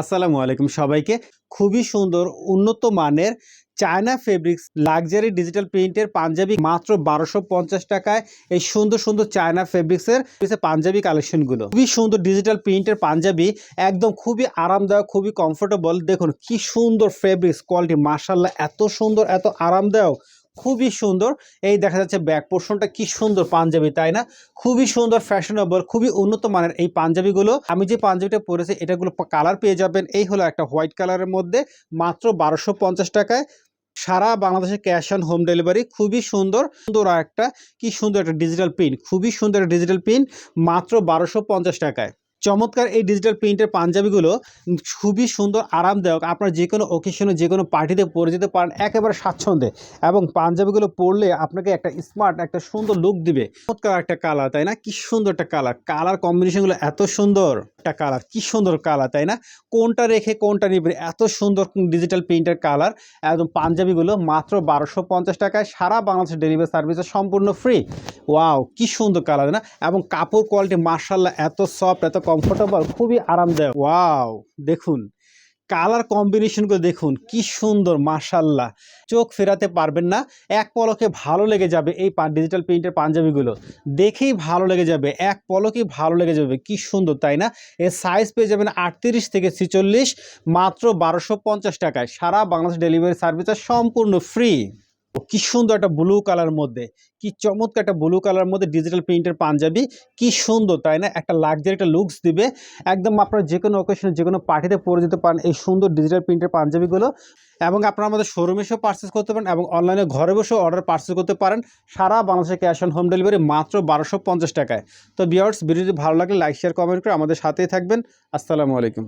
আসসালামু আলাইকুম সবাইকে। খুবই সুন্দর, উন্নত মানের চায়না ফেব্রিক্স লাক্সারি ডিজিটাল প্রিন্টের পাঞ্জাবি মাত্র বারোশো পঞ্চাশ টাকায় এই সুন্দর সুন্দর চায়না ফেব্রিক্সের পাঞ্জাবি কালেকশনগুলো খুবই সুন্দর ডিজিটাল প্রিন্টের পাঞ্জাবি, একদম খুবই আরামদায়ক, খুবই কমফোর্টেবল দেখুন কি সুন্দর ফেব্রিক্স কোয়ালিটি মার্শাল্লাহ এত সুন্দর, এত আরামদায়ক। খুবই সুন্দর। এই দেখা যাচ্ছে ব্যাক পোর্শনটা কি সুন্দর পাঞ্জাবি, তাই না? খুবই সুন্দর ফ্যাশনেবল খুবই উন্নত মানের এই পাঞ্জাবিগুলো। আমি যে পাঞ্জাবিটা পরেছি, এটাগুলো কালার পেয়ে যাবেন। এই হলো একটা হোয়াইট কালারের মধ্যে, মাত্র বারোশো টাকায়। সারা বাংলাদেশে ক্যাশ অন হোম ডেলিভারি খুবই সুন্দর। সুন্দর একটা, কি সুন্দর একটা ডিজিটাল প্রিন্ট খুবই সুন্দর একটা ডিজিটাল প্রিন্ট মাত্র বারোশো টাকায়। চমৎকার এই ডিজিটাল প্রিন্টের পাঞ্জাবিগুলো খুবই সুন্দর, আরামদায়ক। আপনার যে কোনো ওকেশনে যে কোনো পার্টিতে পরে যেতে পারেন, একেবারে স্বাচ্ছন্দ্যে। এবং পাঞ্জাবিগুলো পরলে আপনাকে একটা স্মার্ট একটা সুন্দর লুক দিবে। চমৎকার একটা কালার তাই না? কি সুন্দর একটা কালার কালার কম্বিনেশনগুলো এত সুন্দর একটা কালার কি সুন্দর কালার তাই না? কোনটা রেখে কোনটা নিবে এত সুন্দর ডিজিটাল প্রিন্টের কালার একদম পাঞ্জাবিগুলো মাত্র বারোশো পঞ্চাশ টাকায় সারা বাংলাদেশের ডেলিভারি সার্ভিসে সম্পূর্ণ ফ্রি ওয়াও কি সুন্দর কালার না? এবং কাপড় কোয়ালিটি মার্শাল্লাহ এত সফট এত কমফোর্টেবল খুবই আরামদায়ক। ওয়াও দেখুন কালার কম্বিনেশনগুলো দেখুন, কি সুন্দর মার্শাল্লাহ চোখ ফেরাতে পারবেন না, এক পলকে ভালো লেগে যাবে এই ডিজিটাল প্রিন্টের পাঞ্জাবিগুলো। দেখেই ভালো লেগে যাবে, এক পলকেই ভালো লেগে যাবে, কি সুন্দর, তাই না? এর সাইজ পেয়ে যাবেন আটত্রিশ থেকে ছিচল্লিশ, মাত্র বারোশো টাকায়। সারা বাংলাদেশ ডেলিভারি সার্ভিসটা সম্পূর্ণ ফ্রি ও কি সুন্দর একটা ব্লু কালার মধ্যে, কি চমৎকার একটা ব্লু কালার মধ্যে ডিজিটাল প্রিন্টের পাঞ্জাবি, কি সুন্দর, তাই না? একটা লাক্সারি একটা লুকস দিবে। একদম আপনারা যে কোনো অকেশনে যে কোনো পার্টিতে পরে যেতে পারেন এই সুন্দর ডিজিটাল প্রিন্টের পাঞ্জাবিগুলো এবং আপনারা আমাদের শোরুমে এসেও পার্চেস করতে পারেন এবং অনলাইনে ঘরে বসেও অর্ডার পার্চেস করতে পারেন। সারা বাংলাদেশে ক্যাশ অন হোম ডেলিভারি মাত্র বারোশো পঞ্চাশ টাকায়। তো বিয়ার্স ভিডিওটি ভালো লাগলে লাইক শেয়ার কমেন্ট করে আমাদের সাথেই থাকবেন। আসসালামু আলাইকুম।